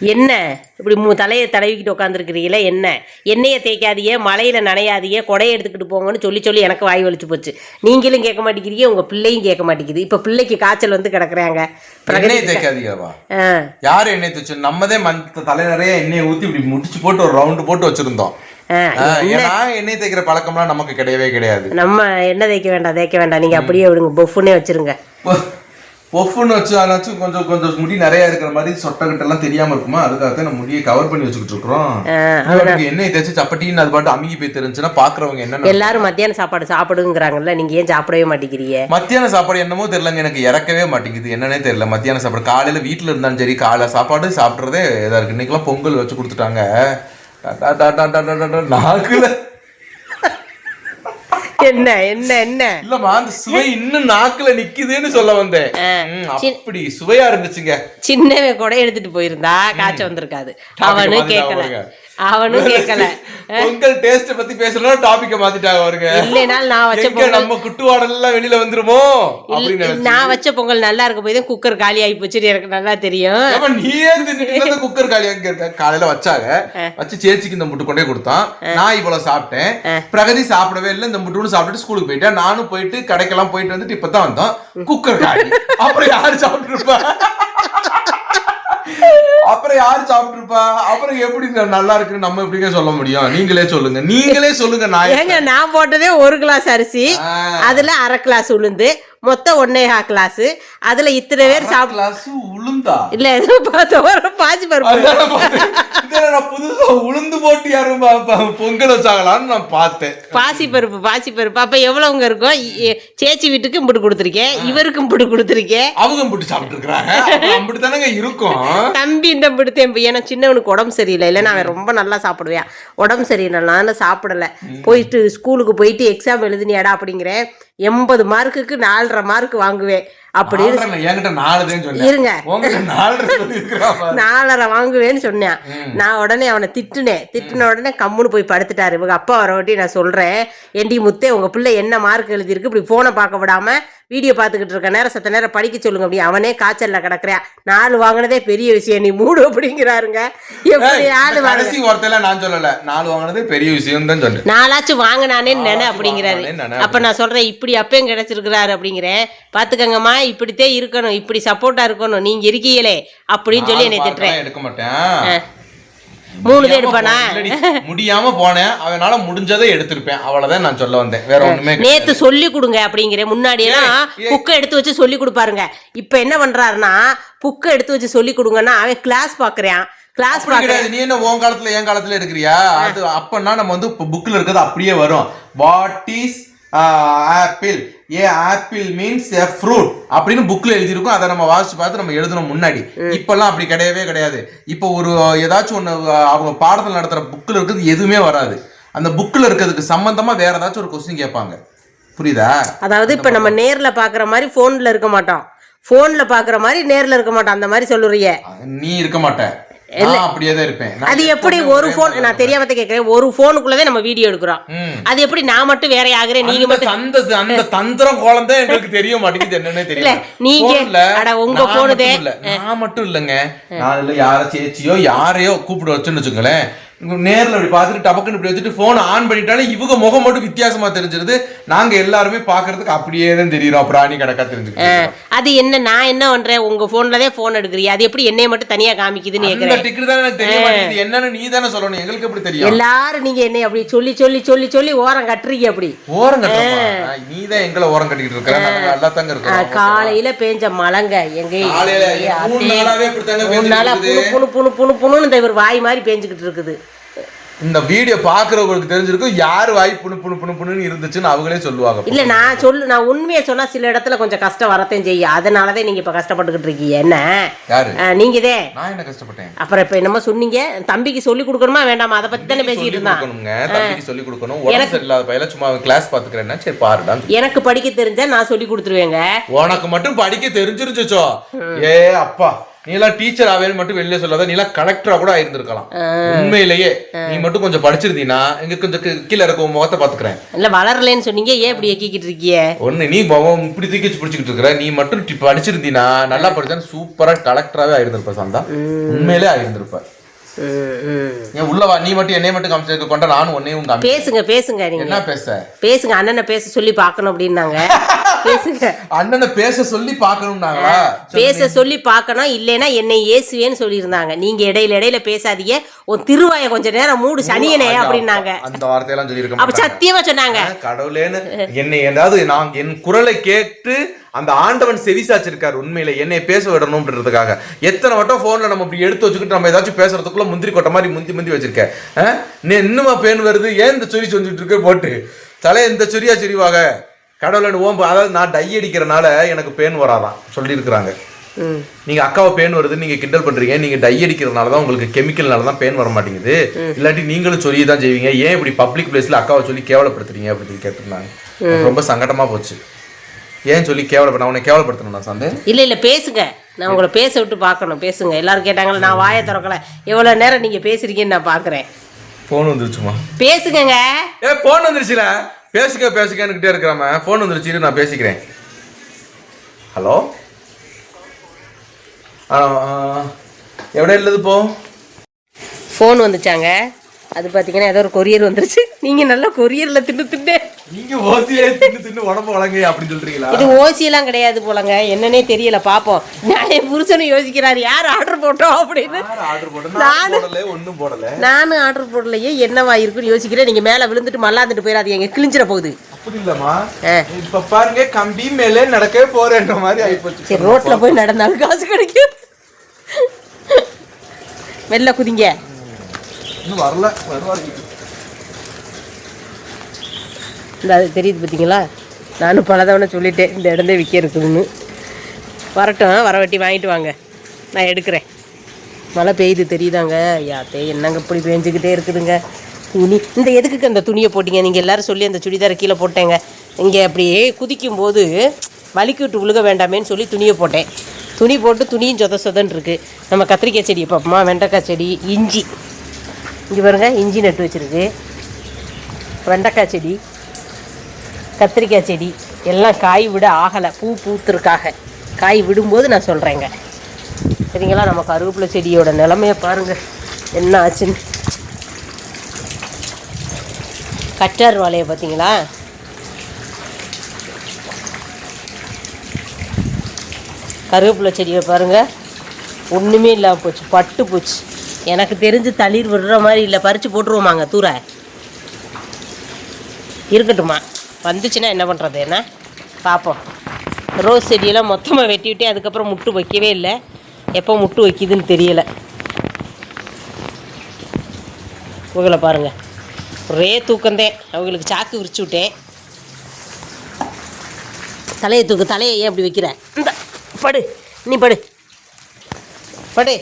என்ன? இப்படி மூ தலையை தடவிக்கிட்டு உட்காந்துருக்கிறீங்களே என்ன? எண்ணெயை தேய்க்காதீங்க மழையில நனையாதீங்க கொடையை எடுத்துக்கிட்டு போங்கன்னு சொல்லி சொல்லி எனக்கு வாய் வலிச்சு போச்சு. நீங்களும் கேட்க மாட்டேங்கிறீங்க உங்க பிள்ளையும் கேட்க மாட்டேங்குது. இப்போ பிள்ளைக்கு காய்ச்சல் வந்து கிடக்குறாங்க. எண்ணெய் தேய்க்காதீங்கவா ஆ. யார் எண்ணெய் தேய்ச்சு நம்மதே மண் தலை நிறைய எண்ணெயை ஊத்தி இப்படி முடிச்சு போட்டு ஒரு ரவுண்டு போட்டு வச்சிருந்தோம். எண்ணெய் தேய்க்கிற பழக்கம்லாம் நமக்கு கிடையவே கிடையாது. நம்ம என்ன தேய்க்க வேண்டாம் தேய்க்க வேண்டாம். நீங்க அப்படியே விடுங்க பொஃபுன்னே வச்சிருங்க. பொஃப்னு வச்சாலாச்சும் கொஞ்சம் கொஞ்சம் முடி நிறைய இருக்கிற மாதிரி சொட்டகிட்ட எல்லாம் தெரியாம இருக்குமா அதுக்காக நம்ம முடியை கவர் பண்ணி வச்சுக்கிட்டு இருக்கிறோம் எண்ணெய் தேய்ச்சி சப்பட்டின்னு அது பாட்டு அமுகி போய் தெரிஞ்சுன்னா பாக்குறவங்க என்ன எல்லாரும் மத்தியான சாப்பாடு சாப்பிடுங்கிறாங்கல்ல நீங்க ஏன் சாப்பிடவே மாட்டேங்கிறீங்க மத்தியான சாப்பாடு என்னமோ தெரியலங்க எனக்கு இறக்கவே மாட்டேங்குது என்னன்னே தெரியல மத்தியான சாப்பாடு காலையில வீட்டுல இருந்தாலும் சரி காலை சாப்பாடு சாப்பிட்றதே இதா இருக்கு இன்னைக்கெல்லாம் பொங்கல் வச்சு கொடுத்துட்டாங்க நாக்குல என்ன என்ன என்ன? இல்லம்மா அந்த சுவை இன்னும் நாக்குல நிக்குதுன்னு சொல்ல வந்தேன். அப்படி சுவையா இருந்துச்சுங்க. சின்னவன் கூட எடுத்துட்டு போயிருந்தா காய்ச்சல் வந்திருக்காது. மாத்திட்டாங்க கேட்கல. அவனும் கேட்கல பொங்கல் டேஸ்ட் பத்தி பேசுறோம் டாபிக்க மாத்திட்டாங்க அவருங்க இல்லைனாலும் நான் வச்ச எங்க நம்ம குட்டுவாடெல்லாம் வெளியில வந்துருமோ? நான் வச்ச பொங்கல் நல்லா இருக்க போய் தான் குக்கர் காலி ஆகி போச்சுன்னு எனக்கு நல்லா தெரியும். ஏம்மா, நீயே தின்னுட்டு குக்கர் காலி அங்க இருக்க காலையில வச்சாங்க. வச்சு சேச்சிக்கு இந்த முட்டு கொண்டே கொடுத்தான் நான் இவ்வளவு சாப்பிட்டேன். பிரகதி சாப்பிடவே இல்லை. இந்த முட்டு சாப்பிட்டுட்டு ஸ்கூலுக்கு போயிட்டேன் நானும் போயிட்டு கடைக்கெல்லாம் போயிட்டு வந்துட்டு இப்பதான் வந்தோம். குக்கர் காலி. அப்புறம் யாரு சாப்பிட்டு இருப்பா அப்புறம் யாரு சாப்பிட்டு இருப்பா அப்புறம் எப்படி நல்லா இருக்குன்னு நம்ம எப்படிங்க சொல்ல முடியும்? நீங்களே சொல்லுங்க. நீங்களே சொல்லுங்க நான் ஏங்க நான் போட்டதே ஒரு கிளாஸ் அரிசி. அதுல அரை கிளாஸ் உளுந்து மொத்தம் ஒன்னேகா கிளாஸ் அதுல இத்தனை பேர் சாப்பிட கிளாஸ் உளுந்தா? இல்ல ஏதோ பார்த்தோம் பாசி பருப்பு. நான் புதுசா உளுந்து போட்டு யாரும் பொங்கல் வச்சாங்களான்னு நான் பார்த்தேன். பாசி பருப்பு பாசி பருப்பு. அப்ப எவ்வளவுங்க இருக்கும்? சேச்சி வீட்டுக்கு இம்புட்டு கொடுத்துருக்கேன். இவருக்கும் இம்புட்டு கொடுத்துருக்கேன். அவங்க போட்டு சாப்பிட்டு இருக்கிறாங்க அப்படித்தானங்க இருக்கும். தம்பி இந்த பிடித்தேன் ஏன்னா சின்னவனுக்கு உடம்பு சரியில்லை. இல்லைன்னா அவன் ரொம்ப நல்லா சாப்பிடுவேன். உடம்பு சரியில்லை. நான் சாப்பிடல. போயிட்டு ஸ்கூலுக்கு போயிட்டு எக்ஸாம் எழுதினியாடா அப்படிங்கிறேன் எண்பது மார்க்குக்கு நாலரை மார்க் வாங்குவேன். அப்படின்னு சொன்னேன். இருங்க. நாலரை வாங்குவேன்னு சொன்னேன். நான் உடனே அவனை திட்டுனேன். திட்டுன உடனே கம்முன்னு போய் படுத்துட்டாரு. இவங்க அப்பா வர வாட்டி நான் சொல்றேன் ஏண்டி முத்தே உங்க பிள்ளை என்ன மார்க் எழுதியிருக்கு? இப்படி போனை பார்க்க விடாம வீடியோ பார்த்துக்கிட்டு இருக்க. நேரம் சத்த நேரம் படிக்க சொல்லுங்க அப்படி. அவனே காய்ச்சல்ல கிடக்குறேன் நாலு வாங்கினதே பெரிய விஷயம். நீ மூடு அப்படிங்கிறாருங்க. எப்படி வாங்க கடைசி வார்த்தையில நான் சொல்லல. நாலு வாங்கினதே பெரிய விஷயம் தான் சொன்னேன். நாலாச்சும் வாங்கினானே நினை அப்படிங்கிறாரு. அப்ப நான் சொல்றேன் இப்படி அப்பயும் கிடைச்சிருக்கிறாரு அப்படிங்கிறேன். பாத்துக்கங்கம்மா இப்படித்தே இருக்கணும் இப்படி சப்போர்ட்டா இருக்கணும் நீங்க இருக்கீங்களே அப்படின்னு சொல்லி என்னை திட்டுறேன் எடுக்க மாட்டேன். மூணு பேர். இல்லடி, முடியாம போனேன். அவனால முடிஞ்சதை எடுத்திருப்பேன். அவ்வளவுதான் நான் சொல்ல வந்தேன். வேற ஒண்ணுமே. நேத்து சொல்லி கொடுங்க அப்படிங்கிற முன்னாடி எல்லாம். புக்கை எடுத்து வச்சு சொல்லி கொடுப்பாருங்க. இப்ப என்ன பண்றாருன்னா புக்கை எடுத்து வச்சு சொல்லி கொடுங்கன்னா அவன் கிளாஸ் பாக்குறான். கிளாஸ் கிடையாது. நீ என்ன உன் காலத்துல என் காலத்துல எடுக்கிறியா? அது அப்பன்னா நம்ம வந்து புக்ல இருக்கிறது அப்படியே வரும். What is apple. A apple means a fruit அப்படின்னு புக்ல எழுதியிருக்கும். அதை நம்ம வாசிச்சு பார்த்து நம்ம எழுதணும் முன்னாடி. இப்பெல்லாம் அப்படி கிடையவே கிடையாது. இப்போ ஒரு ஏதாச்சும் ஒன்று அவங்க பாடத்தில் நடத்துற புக்ல இருக்கிறது எதுவுமே வராது. அந்த புக்ல இருக்கிறதுக்கு சம்பந்தமா வேற ஏதாச்சும் ஒரு கொஸ்டின் கேட்பாங்க. புரியுதா? அதாவது இப்ப நம்ம நேர்ல பாக்குற மாதிரி போன்ல இருக்க மாட்டோம். போன்ல பாக்குற மாதிரி நேர்ல இருக்க மாட்டோம். அந்த மாதிரி சொல்லுறிய. நீ இருக்க மாட்ட. நான் அப்படியே தான் இருப்பேன். நான் அது எப்படி ஒரு போன் நான் தெரியாம கேக்குறேன். ஒரு போனுக்குள்ளதே நம்ம வீடியோ எடுக்கிறோம். அது எப்படி நான் மட்டும் வேற ஆகுறேன் நீங்க அந்த மட்டும் தந்த அந்த தந்திரம் கோலம் தான் எங்களுக்கு தெரிய மாட்டேங்குது. என்னன்னே தெரியல. நீங்க- அட, உங்க நான் phone மட்டும் தே. இல்ல, நான் மட்டும் இல்லைங்க. நான் இல்ல யார சேச்சியோ யாரையோ கூப்பிட வச்சுன்னு வச்சுங்களேன் நேர்ல இப்படி பார்த்துட்டு டபக்குன்னு இப்படி வச்சுட்டு போன் ஆன் பண்ணிட்டாலும் இவங்க முகம் மட்டும் வித்தியாசமா தெரிஞ்சிருது. நாங்க எல்லாருமே பாக்குறதுக்கு அப்படியே தான் தெரியுறோம். பிராணி கணக்கா தெரிஞ்சுக்கிட்டு அது என்ன நான் என்ன பண்றேன்? உங்க போன்லதே போன் எடுக்கிறியா? அது எப்படி என்னைய மட்டும் தனியா காமிக்குதுன்னு கேக்குறேன். டிக்கெட் தானே எனக்கு தெரிய மாட்டேங்குது. என்னன்னு நீ தானே சொல்லணும். எங்களுக்கு எப்படி தெரியும்? எல்லாரும் நீங்க என்னை அப்படி சொல்லி சொல்லி சொல்லி சொல்லி ஓரம் கட்டுறீங்க அப்படி. ஓரம் கட்டுறப்பா நீ தான் எங்களை ஓரம் கட்டிக்கிட்டு இருக்கிற. நல்லா தாங்க ஆ, இருக்கிறோம் காலையில பேஞ்ச மழங்க எங்க காலையில மூணு நாளாவே இப்படித்தாங்க மூணு நாளா பேஞ்சுட்டு புணு புணு புணு புணு புணுன்னு இந்த இவர் வாய் மாதிரி பேஞ்சுக்கிட்டு இருக்குது. இந்த வீடியோ பாக்குறவங்களுக்கு தெரிஞ்சிருக்கும் யார் வாய் புணு புணு புணு புணுன்னு இருந்துச்சுன்னு அவங்களே சொல்லுவாங்க. இல்ல நான் சொல்லு நான் உண்மையை சொன்னா சில இடத்துல கொஞ்சம் கஷ்டம் வரத்தையும் செய்யும். அதனாலதான் நீங்க இப்ப கஷ்டப்பட்டுக்கிட்டு இருக்கீங்க. என்ன? யாரு? ஆ, நீங்கதே. நான் என்ன கஷ்டப்பட்டேன்? அப்புறம் இப்ப என்னமோ சொன்னீங்க. தம்பிக்கு சொல்லி கொடுக்கணுமா வேண்டாமா? அதை பத்தி தானே பேசிட்டு கொடுக்கணுங்க. தம்பிக்கு சொல்லி கொடுக்கணும். உடம்பு சரியில்லாத பையல சும்மா கிளாஸ் பாத்துக்கிறேன்னா சரி பாருடா எனக்கு படிக்க தெரிஞ்சா நான் சொல்லி கொடுத்துருவேங்க. உனக்கு மட்டும் படிக்க தெரிஞ்சிருச்சோ ஏ அப்பா. நீ எல்லாம் டீச்சர் ஆவேன்னு மட்டும் வெளியே சொல்லாத நீ எல்லாம் கலெக்டரா கூட ஆயிருந்திருக்கலாம். உண்மையிலேயே நீ மட்டும் கொஞ்சம் படிச்சிருந்தீனா இங்க கொஞ்சம் கீழே இருக்க முகத்தை பாத்துக்கிறேன் இல்ல வளரலன்னு சொன்னீங்க ஏன் இப்படி எக்கிக்கிட்டு இருக்கிய ஒண்ணு நீ பவம் இப்படி தூக்கி பிடிச்சிக்கிட்டு இருக்கிற நீ மட்டும் படிச்சிருந்தீனா நல்லா படிச்சா சூப்பரா கலெக்டராவே ஆயிருந்திருப்ப சந்தா. உண்மையிலே ஆயிருந்திருப்ப. ஏன் உள்ள வா நீ மட்டும் என்னைய மட்டும் காமிச்சிருக்க கொண்ட நானும் உன்னையும் காமி பேசுங்க பேசுங்க நீங்க. என்ன பேச? பேசுங்க அண்ணனை பேச சொல்லி பார்க்கணும் அப்படின்னாங்க. பேசுங்க. அண்ணனை பேச சொல்லி பாக்கணும்னாங்களா பேச சொல்லி பார்க்கணும் இல்லைன்னா என்னை ஏசுவேன்னு சொல்லியிருந்தாங்க. நீங்க இடையில இடையில பேசாதீங்க. உன் திருவாய கொஞ்ச நேரம் மூடு சனியனே அப்படின்னாங்க. அந்த வார்த்தையெல்லாம் சொல்லியிருக்க அப்ப. சத்தியமா சொன்னாங்க. கடவுளேன்னு என்னை ஏதாவது நான் என் குரலை கேட்டு அந்த ஆண்டவன் செவிசாச்சிருக்காரு உண்மையில என்னை பேச விடணும்ன்றதுக்காக. எத்தனை வட்டம் போன்ல நம்ம இப்படி எடுத்து வச்சுக்கிட்டு நம்ம ஏதாச்சும் பேசுறதுக்குள்ள முந்திரி கொட்டை மாதிரி முந்தி முந்தி வச்சிருக்க ஆ? நீ இன்னுமா பேன் வருது? ஏன் இந்த சொறி சொல்லிட்டு இருக்க? போட்டு. தலை இந்த சொரியா சொரிவாக கடவுளன் ஓம் அதாவது நான் டை அடிக்கிறனால எனக்கு பேன் வராதான் சொல்லியிருக்கிறாங்க. நீங்க அக்காவை பேன் வருது நீங்க கிண்டல் பண்றீங்க நீங்க டை அடிக்கிறதுனால தான் உங்களுக்கு கெமிக்கல்னால தான் பேன் வர மாட்டேங்குது இல்லாட்டி நீங்களும் சொல்லி தான் செய்வீங்க ஏன் இப்படி பப்ளிக் பிளேஸ்ல அக்காவை சொல்லி கேவலப்படுத்துறீங்க அப்படின்னு கேட்டிருந்தாங்க. ரொம்ப சங்கடமா போச்சு. ஏன் சொல்லி கேவலப்பட உன்னை கேவலப்படுத்தணும் சந்தே? இல்ல இல்ல பேசுங்க. நான் உங்களை பேச விட்டு பார்க்கணும். பேசுங்க. எல்லாரும் கேட்டாங்களா நான் வாயை திறக்கல. எவ்வளவு நேரம் நீங்க பேசுறீங்கன்னு நான் பாக்குறேன் போன் வந்துருச்சுமா? பேசுங்கங்க. ஏ போன் வந்துருச்சுல? பேசுக பேசுகன்னுக்கிட்டே இருக்கிறாம ஃபோன் வந்துருச்சு நான் பேசிக்கிறேன். ஹலோ எവിടെ இல்லது போ ஃபோன் வந்துச்சாங்க? அது பார்த்தீங்கன்னா ஏதோ ஒரு கொரியர் வந்துருச்சு. நீங்க நல்லா கொரியர்ல தின்னு தின்னு. நீங்க ஓசியே தின்னு தின்னு உடம்பு வளங்க அப்படின்னு சொல்றீங்களா? இது ஓசியெல்லாம் கிடையாது போலங்க. என்னன்னே தெரியல பாப்போம். நான் என் புருஷனும் யோசிக்கிறாரு யார் ஆர்டர் போட்டோம்? அப்படின்னு. ஆர்டர் போட்டேன் நான் போடல நானும் ஆர்டர் போடலையே என்னவா இருக்குன்னு யோசிக்கிறேன். நீங்க மேல விழுந்துட்டு மல்லாந்துட்டு போயிடாதீங்க. எங்க கிழிஞ்சிட போகுது. அப்படி இல்லம்மா. ஆ. இப்ப பாருங்க கம்பி மேலே நடக்கவே போறேன்ற மாதிரி ஆயிப்போச்சு. சரி ரோட்ல போய் நடந்தாலும் காசு கிடைக்கும் வெளில குதிங்க. இன்னும் வரல வருவாரு இந்த அது தெரியுது பார்த்தீங்களா நானும் பல தவணை சொல்லிட்டேன் இந்த இடந்தே விற்க இருக்குதுன்னு வரட்டும் வரவட்டி வாங்கிட்டு வாங்க. நான் எடுக்கிறேன். மழை பெய்யுது தெரியுதாங்க? யாத்தே என்னங்க இப்படி பெஞ்சுக்கிட்டே இருக்குதுங்க? துணி இந்த எதுக்குக்கு அந்த துணியை போட்டீங்க? நீங்கள் எல்லாரும் சொல்லி அந்த சுடிதாரை கீழே போட்டேங்க. இங்கே அப்படியே குதிக்கும் போது வலிக்கு விட்டு உழுக வேண்டாமேன்னு சொல்லி துணியை போட்டேன். துணி போட்டு துணியும் சொத சொதன் இருக்குது நம்ம கத்திரிக்காய் செடி பார்ப்போமா வெண்டைக்காய் செடி இஞ்சி. இங்கே பாருங்க இஞ்சி நட்டு வச்சுருக்கு. வெண்டைக்காய் செடி கத்திரிக்காய் செடி எல்லாம் காய் விட ஆகலை பூ பூத்துருக்காக. காய் விடும்போது நான் சொல்கிறேங்க சரிங்களா நம்ம கருவேப்பிலை செடியோட நிலமையை பாருங்கள் என்ன ஆச்சுன்னு. கற்றார் வாழையை பார்த்தீங்களா? கருவேப்பிலை செடியை பாருங்கள் ஒன்றுமே இல்லாமல் போச்சு பட்டு போச்சு. எனக்கு தெரிஞ்சு தளிர் விடுற மாதிரி இல்லை பறித்து போட்டுருவோமாங்க தூர. இருக்கட்டுமா வந்துச்சுன்னா என்ன பண்ணுறது என்ன? பார்ப்போம் ரோஸ் செடியெல்லாம் மொத்தமாக வெட்டி விட்டு அதுக்கப்புறம் முட்டு வைக்கவே இல்லை. எப்போ முட்டு வைக்குதுன்னு தெரியலை. இவங்களை பாருங்கள் ஒரே தூக்கந்தேன் அவங்களுக்கு சாக்கு விரிச்சு விட்டேன். தலையை தூக்கு தலையை ஏன் அப்படி வைக்கிற? இந்த படு. நீ படு. படு.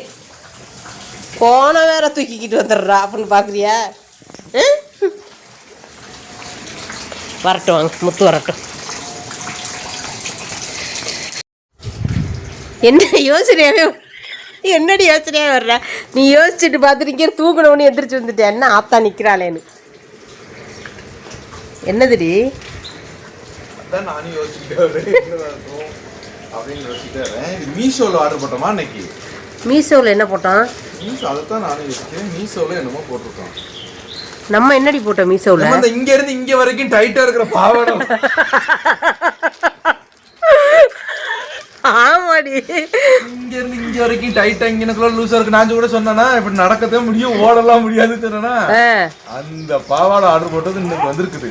போன வேற தூக்கிக்கிட்டு வந்துடுறா அப்படின்னு பார்க்குறியா? வரட்டும் வாங்க முத்து வரட்டும். என்ன யோசனையாவே என்னடி யோசனையா வர்ற? நீ யோசிச்சுட்டு பார்த்துட்டு இங்கே தூக்கணும்னு எந்திரிச்சு வந்துட்டேன் என்ன ஆத்தா நிற்கிறாளேன்னு என்னதுடி? நானும் யோசிச்சுட்டே மீஷோல ஆர்டர் போட்டோமா இன்னைக்கு? மீஷோவில் என்ன போட்டோம்? மீஷோ அதைத்தான் நானும் யோசிச்சேன் மீஷோல என்னமோ போட்டிருக்கோம் நம்ம என்னடி போட்டோம் மீஷோவில் நம்ம இந்த இங்க இருந்து இங்க வரைக்கும் டைட்டா இருக்கிற பாவாடை ஆமாடி. இங்க இருந்து இங்க வரைக்கும் டைட்டா இங்கனக்குள்ள லூசா இருக்கு. நான் கூட சொன்னேனா இப்படி நடக்கவே முடியும் ஓடலாம் முடியாது சொன்னா அந்த பாவாடை ஆர்டர் போட்டது இன்னைக்கு வந்திருக்குது.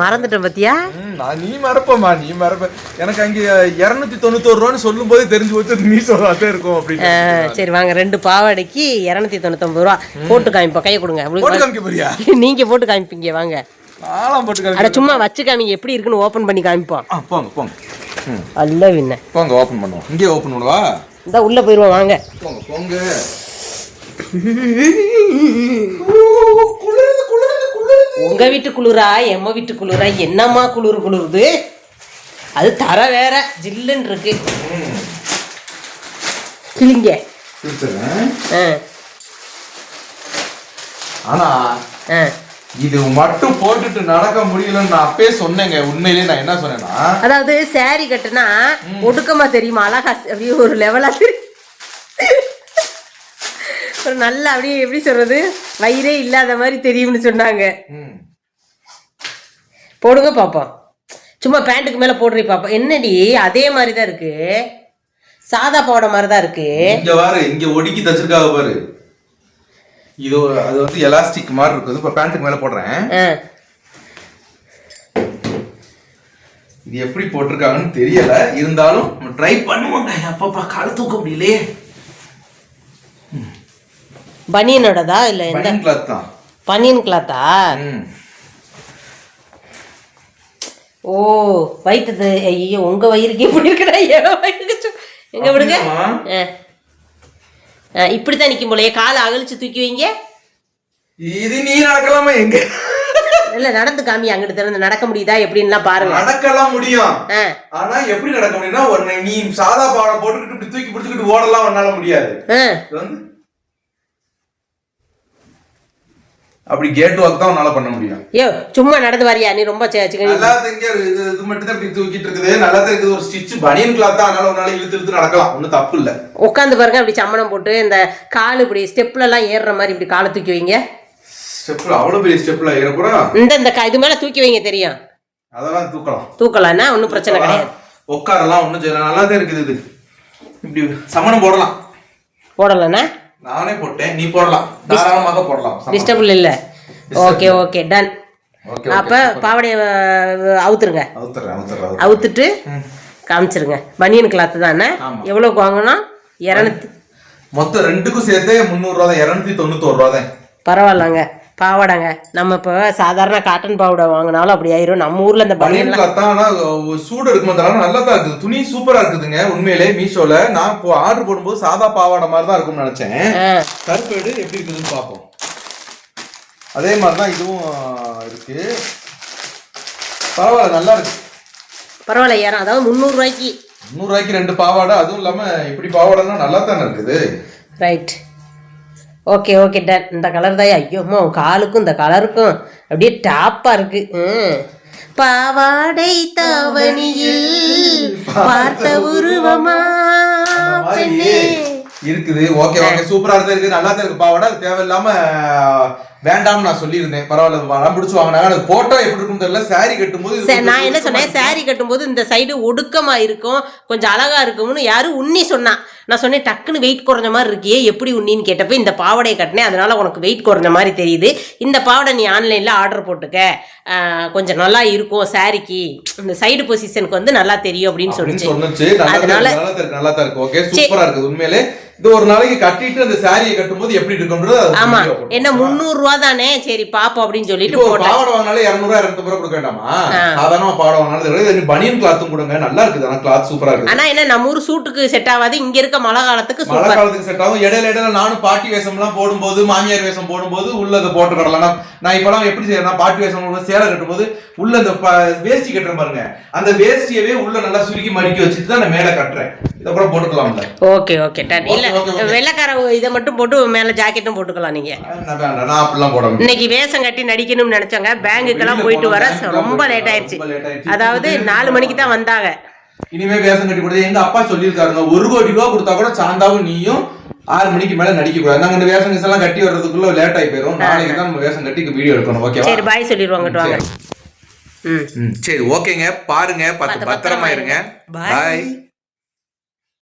மறந்துட்டேன் பத்தியா? நான் நீ மறப்பமா நீ மறப்ப. எனக்கு அங்க இருநூத்தி தொண்ணூத்தோரு ரூபான்னு சொல்லும் போதே தெரிஞ்சு போச்சு மீசோல தான் இருக்கும் அப்படின்னு. சரி வாங்க ரெண்டு பாவாடைக்கு இரநூத்தி தொண்ணூத்தொம்பது ரூபா. போட்டு காமிப்போம் கையை கொடுங்க. போட்டு காமிக்க போறியா நீங்க போட்டு காமிப்பீங்க வாங்க. நாலாம் போட்டு அட காமிக்க சும்மா வச்சு காமிங்க எப்படி இருக்குன்னு ஓபன் பண்ணி காமிப்போம். போங்க போங்க. அல்ல வின்ன போங்க ஓபன் பண்ணுவோம். இங்கே ஓபன் பண்ணுவா? இந்த உள்ள போயிருவோம் வாங்க. போங்க போங்க. உங்க வீட்டு குளிரா எம்ம வீட்டு குளிரா என்னம்மா குளிர் குளிருது? அது தர வேற ஜில்லுன்னு இருக்கு. கிளிங்க ஆனா இது மட்டும் போட்டுட்டு நடக்க முடியலன்னு நான் அப்பயே சொன்னேங்க. உண்மையிலேயே நான் என்ன சொன்னேன்னா அதாவது saree கட்டுனா ஒடுக்கமா தெரியுமா? அழகா அப்படியே ஒரு லெவலா தெரியும். ஒரு நல்ல அப்படியே எப்படி சொல்றது? வயிறே இல்லாத மாதிரி தெரியும்னு சொன்னாங்க. போடுங்க பாப்போம் சும்மா பேண்ட்டுக்கு மேல போடுறீ பாப்போம் என்னடி? அதே மாதிரி தான் இருக்கு. சாதா பாவாடை மாதிரி தான் இருக்கு. இங்க பாரு இங்க ஒடுக்கி தச்சிருக்காங்க பாரு. இது அது வந்து எலாஸ்டிக் மாதிரி இருக்குது. இப்ப பேண்ட்டுக்கு மேல போடுறேன். இது எப்படி போட்டிருக்காங்கன்னு தெரியல. இருந்தாலும் ட்ரை பண்ணுவோங்க அப்பப்பா கால தூக்க முடியலையே. பனியனோடதா இல்ல எந்த? கிளாத் தான். பனியன் கிளாத்தா. ஓ வயிற்றுது ஐயோ உங்க வயிறுக்கு எப்படி இருக்குடா என் வயிறுக்கு எங்க விடுங்க. ஆ, இப்படித்தான் நிக்கும் போலயே காலை அகழிச்சு தூக்கி வைங்க. இது நீ நடக்கலாமா எங்க? இல்ல நடந்து காமி அங்கிட்டு திறந்து நடக்க முடியுதா எப்படின்லாம் பாருங்க. நடக்கலாம் முடியும். ஆனா எப்படி நடக்க முடியும்னா நீ சாதா பாவாடை போட்டுக்கிட்டு இப்படி தூக்கி பிடிச்சிக்கிட்டு ஓடலாம் உன்னால முடியாது. வந்து அப்படி கேட் வாக் தான் உன்னால பண்ண முடியும். ஐயோ சும்மா நடந்து வரியா நீ ரொம்ப நல்லா இங்க இது இது மட்டும் தான் இப்படி தூக்கிட்டு இருக்குது. நல்லா தான் இருக்குது. ஒரு ஸ்டிச் பனியன் கிளாத் தான் அதனால உன்னால இழுத்து இழுத்து நடக்கலாம். ஒன்றும் தப்பு இல்ல. உட்காந்து பாருங்க அப்படி சம்மணம் போட்டு இந்த கால் இப்படி ஸ்டெப்ல எல்லாம் ஏறுற மாதிரி இப்படி காலை தூக்கி வைங்க. ஸ்டெப்ல அவ்வளவு பெரிய ஸ்டெப்ல ஏறக்கூட இந்த இந்த க- இது மேல தூக்கி வைங்க தெரியும். அதெல்லாம் தூக்கலாம். தூக்கலாம்னா ஒன்றும் பிரச்சனை கிடையாது. உட்காரலாம் ஒன்றும் செய்யலாம். நல்லா தான் இருக்குது இது. இப்படி சமணம் போடலாம். போடலண்ணா நானே போட்டேன். நீ போடலாம். தாராளமாக போடலாம். டிஸ்டர்பிள் இல்லை. ஓகே ஓகே டன் ஓகே அப்போ பாவடைய அவுத்துருங்க. அவுத்துட்டு காமிச்சிருங்க. பனியன் கிளாத்து தானே. எவ்வளோக்கு வாங்கணும் இரநூத்தி மொத்தம் ரெண்டுக்கும் சேர்த்தே முந்நூறு ரூபா தான் இரநூத்தி தொண்ணூத்தோரு ரூபா தான் பரவாயில்லங்க. பாவாடைங்க. நம்ம இப்போ சாதாரண காட்டன் பாவாடை வாங்கினாலும் அப்படி ஆயிரும். நம்ம ஊர்ல இந்த பனியன் சூடு இருக்கும்போது நல்லா தான் இருக்குது. துணி சூப்பரா இருக்குதுங்க உண்மையிலே மீஷோல. நான் இப்போ ஆர்டர் போடும்போது சாதா பாவாடை மாதிரி தான் இருக்கும்னு நினைச்சேன். கருப்பேடு எப்படி இருக்குதுன்னு பார்ப்போம். அதே மாதிரி தான் இதுவும் இருக்கு. பரவாயில்ல நல்லா இருக்கு. பரவாயில்ல ஏறம் அதாவது முந்நூறுரூவாய்க்கு முந்நூறு ரூபாய்க்கு ரெண்டு பாவாடை அதுவும் இல்லாம இப்படி பாவாடைன்னா நல்லா தானே இருக்குது? ரைட் ஓகே ஓகே டன் இந்த கலர் தான் ஐயோம்மா உன் காலுக்கும் இந்த கலருக்கும் அப்படியே டாப்பாக இருக்கு. ம். பாவாடை தாவணியில் பார்த்த உருவமா. இருக்குது. ஓகே ஓகே சூப்பரா இருக்கு இருக்குது. நல்லா தான் இருக்கு பாவாடை அது தேவையில்லாம வேண்டாம்னு நான் சொல்லியிருந்தேன். பரவாயில்ல வரம் பிடிச்சி வாங்கினாங்க. அது போட்டோ எப்படி இருக்கும்னு தெரியல. கட்டும்போது சரி, கொஞ்சம் நான் என்ன சொன்னேன்? saree கட்டும்போது இந்த சைடு ஒடுக்கமா இருக்கும். கொஞ்சம் அழகா இருக்கும்னு யாரும் உன்னி சொன்னா. நான் சொன்னேன் டக்குன்னு வெயிட் குறைஞ்ச மாதிரி இருக்கியே எப்படி உன்னின்னு கேட்டப்ப இந்த பாவாடையை கட்டினேன் அதனால உனக்கு வெயிட் குறைஞ்ச மாதிரி தெரியுது. இந்த பாவாடை நீ ஆன்லைன்ல ஆர்டர் போட்டுக்க. கொஞ்சம் நல்லா இருக்கும் சாரிக்கு இந்த சைடு பொசிஷனுக்கு வந்து நல்லா தெரியும் அப்படின்னு சொல்லிச்சு. அதனால- இருக்கு, நல்லா தான் இருக்கு நல்லா தான் இருக்கு. ஓகே சூப்பரா இருக்குது உண்மையிலே. இது ஒரு நாளைக்கு கட்டிட்டு அந்த சாரியை கட்டும்போது எப்படி இருக்கும்ன்றது ஆமா. என்ன முந்நூறு ரூபா தானே? சரி பாப்போம் அப்படின்னு சொல்லிட்டு ஒரு பாவாடை வாங்கினாலே இரநூறுவா இரநூத்தி ரூபா கொடுக்க வேண்டாமா சாதாரண பாவாடை வாங்கினாலும் பனியன் கிளாத்தும் கொடுங்க நல்லா இருக்குது ஆனா கிளாத் சூப்பரா இருக்குது. ஆனா என்ன நம்ம ஊர் சூட்டுக்கு செட் ஆகாது இங்க இருக்க மழை காலத்துக்கு மழை காலத்துக்கு செட் ஆகும். இடையில இடையில நானும் பாட்டி வேஷம்லாம் போடும்போது மாமியார் வேஷம் போடும்போது உள்ள அதை போட்டு கடலாம். நான் இப்பெல்லாம் எப்படி செய்யறேன்னா பாட்டி வேஷம் போடும்போது சேலை கட்டும்போது உள்ள அந்த ப- வேஷ்டி கட்டுறேன் பாருங்க. அந்த வேஷ்டியவே உள்ள நல்லா சுருக்கி மடிக்கி வச்சுட்டு தான் நான் மேல கட்டுறேன். இதப்புறம் போட்டுக்கலாம்ல ஓகே ஓகே டன். இல்ல. வெள்ளைக்கார இதை மட்டும் போட்டு மேல ஜாக்கெட்டும் போட்டுக்கலாம் நீங்க. இன்னைக்கு வேஷம் கட்டி நடிக்கணும்னு நினைச்சாங்க பேங்குக்கெல்லாம் போயிட்டு வர ரொம்ப லேட் ஆயிடுச்சு. அதாவது நாலு மணிக்கு தான் வந்தாங்க. இனிமே வேஷம் கட்டி கொடுத்து எங்க அப்பா சொல்லியிருக்காருங்க ஒரு கோடி ரூபா கொடுத்தா கூட சாந்தாவும் நீயும் ஆறு மணிக்கு மேல நடிக்க கூடாது நாங்க இந்த வேஷம் எல்லாம் கட்டி வர்றதுக்குள்ள லேட் ஆகி போயிரும். நாளைக்கு தான் நம்ம வேஷம் கட்டி வீடியோ எடுக்கணும். ஓகேவா சரி பாய் சொல்லிடுவாங்கட்டு வாங்க. ம். ம், சரி ஓகேங்க பாருங்க. பத்து பத்திரமா இருங்க. பாய்